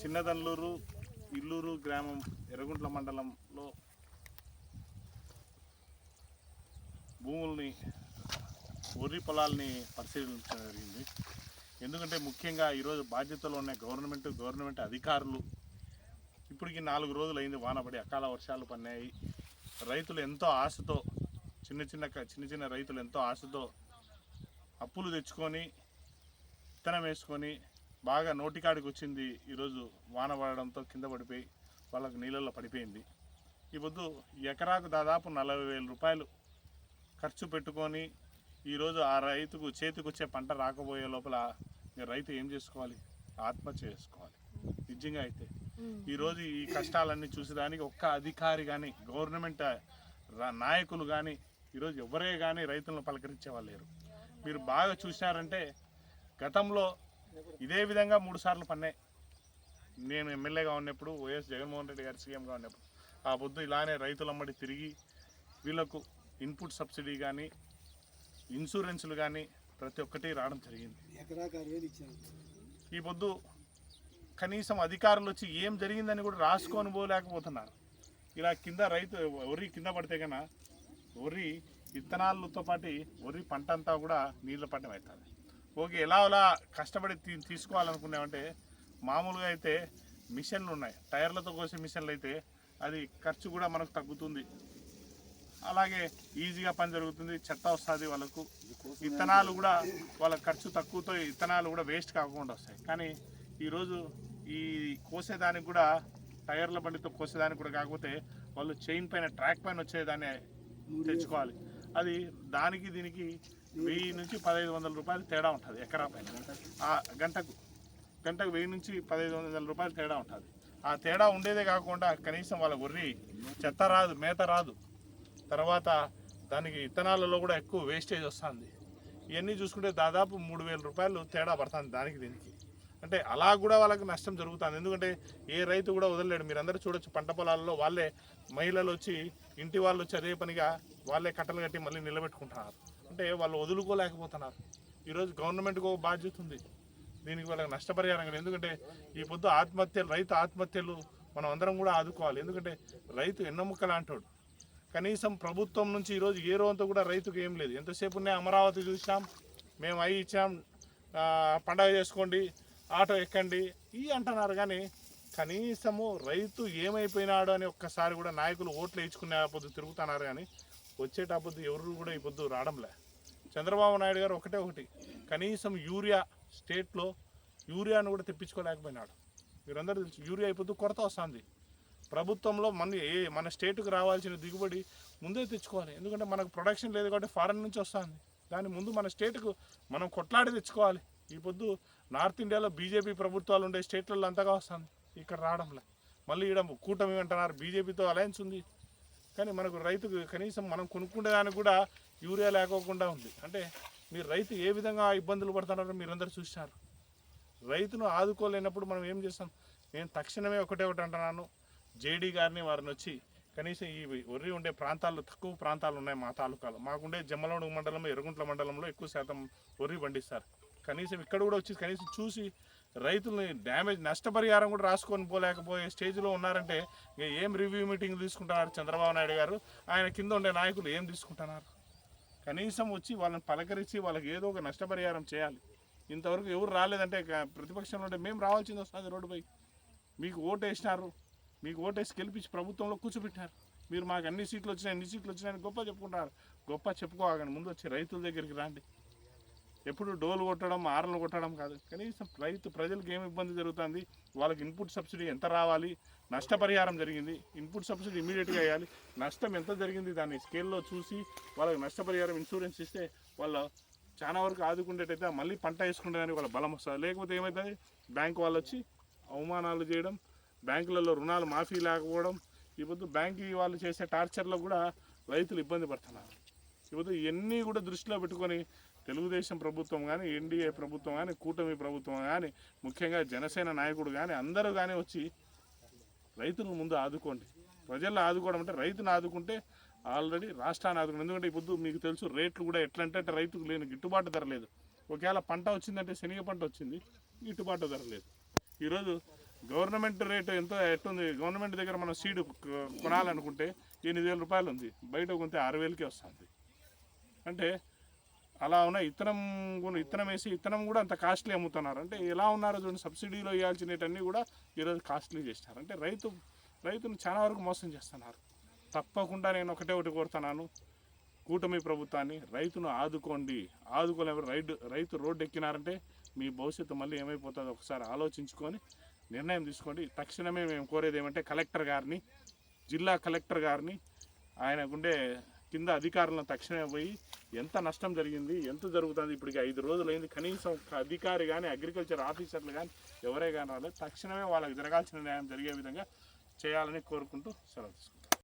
చిన్నదల్లూరు ఇల్లూరు గ్రామం ఎర్రగుంట్ల మండలంలో భూముల్ని వరి పొలాల్ని పరిశీలించడం జరిగింది. ఎందుకంటే ముఖ్యంగా ఈరోజు బాధ్యతలు ఉన్న గవర్నమెంట్ గవర్నమెంట్ అధికారులు ఇప్పటికి నాలుగు రోజులు అయింది వానపడి అకాల వర్షాలు పన్నాయి రైతులు ఎంతో ఆశతో చిన్న చిన్న చిన్న చిన్న రైతులు ఎంతో ఆశతో అప్పులు తెచ్చుకొని విత్తనం వేసుకొని బాగా నోటికాడికి వచ్చింది ఈరోజు వాన పడడంతో కింద పడిపోయి వాళ్ళకి నీళ్ళల్లో పడిపోయింది. ఈ పొద్దు ఎకరాకు దాదాపు నలభై వేల రూపాయలు ఖర్చు పెట్టుకొని ఈరోజు ఆ రైతుకు చేతికి వచ్చే పంట రాకపోయే లోపల రైతు ఏం చేసుకోవాలి? ఆత్మహత్య చేసుకోవాలి. నిజంగా అయితే ఈరోజు ఈ కష్టాలన్నీ చూసేదానికి ఒక్క అధికారి కానీ గవర్నమెంట్ నాయకులు కానీ ఈరోజు ఎవరే కానీ రైతులను పలకరించే వాళ్ళు లేరు. మీరు బాగా చూశారంటే గతంలో ఇదే విధంగా మూడు సార్లు పన్నాయి. నేను ఎమ్మెల్యేగా ఉన్నప్పుడు వైఎస్ జగన్మోహన్ రెడ్డి గారు సీఎంగా ఉన్నప్పుడు. ఆ పొద్దు ఇలానే రైతులమ్మడి తిరిగి వీళ్ళకు ఇన్పుట్ సబ్సిడీ కానీ ఇన్సూరెన్సులు కానీ ప్రతి ఒక్కటి రావడం జరిగింది. ఈ పొద్దు కనీసం అధికారులు వచ్చి ఏం జరిగిందని కూడా రాసుకొని పోలేకపోతున్నారు. ఇలా కింద రైతు వరి కింద పడితే కన్నా వరి విత్తనాలతో పాటు వరి పంట అంతా కూడా నీళ్ళ పట్టం అవుతుంది ఓకే ఎలా అలా కష్టపడి తీ తీసుకోవాలనుకున్నామంటే మామూలుగా అయితే మిషన్లు ఉన్నాయి టైర్లతో కోసే మిషన్లు అయితే అది ఖర్చు కూడా మనకు తగ్గుతుంది. అలాగే ఈజీగా పని జరుగుతుంది. చెత్త వస్తుంది వాళ్ళకు. విత్తనాలు కూడా వాళ్ళ ఖర్చు తక్కువతో విత్తనాలు కూడా వేస్ట్ కాకుండా వస్తాయి. కానీ ఈరోజు ఈ కోసేదానికి కూడా టైర్ల బండితో కోసేదానికి కూడా కాకపోతే వాళ్ళు చైన్ పైన ట్రాక్ పైన వచ్చేదాన్ని తెచ్చుకోవాలి. అది దానికి దీనికి వెయ్యి నుంచి పదహైదు వందల రూపాయలు తేడా ఉంటుంది ఎకరా పైన. ఆ గంటకు గంటకు వెయ్యి నుంచి పదహైదు వందల రూపాయలు తేడా ఉంటుంది. ఆ తేడా ఉండేదే కాకుండా కనీసం వాళ్ళ గొర్రె చెత్త రాదు మేత రాదు. తర్వాత దానికి విత్తనాలలో కూడా ఎక్కువ వేస్టేజ్ వస్తుంది. ఇవన్నీ చూసుకుంటే దాదాపు మూడు వేల రూపాయలు తేడా పడుతుంది దానికి దీనికి. అంటే అలా కూడా వాళ్ళకి నష్టం జరుగుతుంది. ఎందుకంటే ఏ రైతు కూడా వదలలేడు. మీరందరూ చూడొచ్చు పంట పొలాల్లో వాళ్ళే మహిళలు వచ్చి ఇంటి వాళ్ళు వచ్చి అదే పనిగా వాళ్ళే కట్టలు కట్టి మళ్ళీ నిలబెట్టుకుంటున్నారు. అంటే వాళ్ళు వదులుకోలేకపోతున్నారు. ఈరోజు గవర్నమెంట్కి ఒక బాధ్యత ఉంది. దీనికి వాళ్ళకి నష్టపరిహారం కూడా ఎందుకంటే ఈ పొద్దు ఆత్మహత్యలు రైతు ఆత్మహత్యలు మనం అందరం కూడా ఆదుకోవాలి. ఎందుకంటే రైతు ఎన్నోముక్క లాంటోడు. కనీసం ప్రభుత్వం నుంచి ఈరోజు ఏ రోజంతా కూడా రైతుకు ఏం లేదు. ఎంతసేపు ఉన్నాయి అమరావతి చూసాం మేము అవి ఇచ్చాం పండగ చేసుకోండి ఆటో ఎక్కండి ఈ అంటున్నారు. కానీ కనీసము రైతు ఏమైపోయినాడు అని ఒక్కసారి కూడా నాయకులు ఓట్లు వేయించుకునే పొద్దు తిరుగుతున్నారు. కానీ వచ్చేటప్పుడు ఎవరు కూడా ఈ పొద్దు రావడంలే చంద్రబాబు నాయుడు గారు ఒకటే ఒకటి కనీసం యూరియా స్టేట్లో యూరియాను కూడా తెప్పించుకోలేకపోయినాడు. మీరందరూ తెలుసు యూరియా అయిపోతూ కొరత వస్తుంది. ప్రభుత్వంలో మన ఏ మన స్టేట్కి రావాల్సిన దిగుబడి ముందే తెచ్చుకోవాలి. ఎందుకంటే మనకు ప్రొడక్షన్ లేదు కాబట్టి ఫారెన్ నుంచి వస్తుంది. దాని ముందు మన స్టేట్కు మనం కొట్లాడి తెచ్చుకోవాలి. ఈ పొద్దు నార్త్ ఇండియాలో బీజేపీ ప్రభుత్వాలు ఉండే స్టేట్లలో అంతగా వస్తుంది. ఇక్కడ రావడంలే మళ్ళీ ఇక్కడ కూటమి అంటున్నారు బీజేపీతో అలయన్స్ ఉంది. కానీ మనకు రైతుకు కనీసం మనం కొనుక్కునే దానికి కూడా యూరియా లేకోకుండా ఉంది. అంటే మీరు రైతు ఏ విధంగా ఇబ్బందులు పడుతున్నారో మీరందరూ చూసినారు రైతును ఆదుకోలేనప్పుడు మనం ఏం చేస్తాం? నేను తక్షణమే ఒకటే ఒకటి అంటున్నాను. జేడీ గారిని వారిని వచ్చి కనీసం ఈ ఒర్రి ఉండే ప్రాంతాల్లో తక్కువ ప్రాంతాలు ఉన్నాయి మా తాలూకాలో. మాకుండే జమ్మలమడుగు మండలం ఎరుగుంట్ల మండలంలో ఎక్కువ శాతం ఒర్రి పండిస్తారు. కనీసం ఇక్కడ కూడా వచ్చి కనీసం చూసి రైతుల్ని డ్యామేజ్ నష్టపరిహారం కూడా రాసుకొని పోలేకపోయే స్టేజ్లో ఉన్నారంటే ఇక ఏం రివ్యూ మీటింగ్ తీసుకుంటున్నారు చంద్రబాబు నాయుడు గారు? ఆయన కింద ఉండే నాయకులు ఏం తీసుకుంటున్నారు? కనీసం వచ్చి వాళ్ళని పలకరించి వాళ్ళకి ఏదో ఒక నష్టపరిహారం చేయాలి. ఇంతవరకు ఎవరు రాలేదంటే ప్రతిపక్షంలో ఉంటే మేము రావాల్సింది వస్తుంది రోడ్డుపై. మీకు ఓటు వేసినారు మీకు ఓటు వేసి గెలిపించి ప్రభుత్వంలో కూర్చోబెట్టినారు మీరు మాకు అన్ని సీట్లు వచ్చినాయి అన్ని సీట్లు వచ్చినాయని గొప్ప చెప్పుకుంటారు. గొప్ప చెప్పుకోగానే ముందు వచ్చి రైతుల దగ్గరికి రండి. ఎప్పుడు డోలు కొట్టడం ఆరలు కొట్టడం కాదు. కనీసం రైతు ప్రజలకు ఏమి ఇబ్బంది జరుగుతుంది? వాళ్ళకి ఇన్పుట్ సబ్సిడీ ఎంత రావాలి? నష్టపరిహారం జరిగింది. ఇన్పుట్ సబ్సిడీ ఇమీడియట్గా వేయాలి. నష్టం ఎంత జరిగింది? దాన్ని స్కేల్లో చూసి వాళ్ళకి నష్టపరిహారం ఇన్సూరెన్స్ ఇస్తే వాళ్ళ చాలా వరకు ఆదుకునేటైతే మళ్ళీ పంట వేసుకుంటారని వాళ్ళ బలం వస్తుంది. లేకపోతే ఏమవుతుంది బ్యాంక్ వాళ్ళు వచ్చి అవమానాలు చేయడం బ్యాంకులలో రుణాలు మాఫీ లేకపోవడం ఇప్పుడు బ్యాంక్ వాళ్ళు చేసే టార్చర్లో కూడా రైతులు ఇబ్బంది పడుతున్నారు. ఇప్పుడు ఇవన్నీ కూడా దృష్టిలో పెట్టుకొని తెలుగుదేశం ప్రభుత్వం కానీ ఎన్డీఏ ప్రభుత్వం కానీ కూటమి ప్రభుత్వం కానీ ముఖ్యంగా జనసేన నాయకుడు కానీ అందరూ కానీ వచ్చి రైతులను ముందు ఆదుకోండి. ప్రజలను ఆదుకోవడం అంటే రైతును ఆదుకుంటే ఆల్రెడీ రాష్ట్రాన్ని ఆదుకుంటే ఎందుకంటే ఇప్పుడు మీకు తెలుసు రేట్లు కూడా ఎట్లా అంటే రైతుకు లేని గిట్టుబాటు ధర లేదు. ఒకవేళ పంట వచ్చిందంటే శనగ పంట వచ్చింది గిట్టుబాటు ధర లేదు. ఈరోజు గవర్నమెంట్ రేటు ఎంత ఎట్టుంది? గవర్నమెంట్ దగ్గర మనం సీడ్ కొనాలనుకుంటే ఎనిమిది వేల రూపాయలు ఉంది. బయట కొంటే ఆరు వేలకే వస్తుంది. అంటే అలా ఉన్న ఇత్తనం కూడా- ఇత్తనం వేసి ఇత్తనం కూడా అంత కాస్ట్లీ అమ్ముతున్నారు. అంటే ఎలా ఉన్నారో చూడండి సబ్సిడీలో ఇవ్వాల్సినవన్నీ కూడా ఈరోజు కాస్ట్లీ చేస్తారు అంటే రైతు రైతును చాలా వరకు మోసం చేస్తున్నారు. తప్పకుండా నేను ఒకటే ఒకటి కోరుతున్నాను. కూటమి ప్రభుత్వాన్ని రైతును ఆదుకోండి. ఆదుకోలేము రైడ్ రైతు రోడ్డు ఎక్కినారంటే మీ భవిష్యత్తు మళ్ళీ ఏమైపోతుందో ఒకసారి ఆలోచించుకొని నిర్ణయం తీసుకోండి. తక్షణమే మేము కోరేది ఏమంటే కలెక్టర్ గారిని జిల్లా కలెక్టర్ గారిని ఆయనకుండే కింద అధికారులను తక్షణమే పోయి ఎంత నష్టం జరిగింది ఎంత జరుగుతుంది ఇప్పటికి ఐదు రోజులైంది కనీసం అధికారి కానీ అగ్రికల్చర్ ఆఫీసర్లు కానీ ఎవరే కానీ రాలేదు. తక్షణమే వాళ్ళకి జరగాల్సిన న్యాయం జరిగే విధంగా చేయాలని కోరుకుంటూ సెలవు తీసుకుంటాం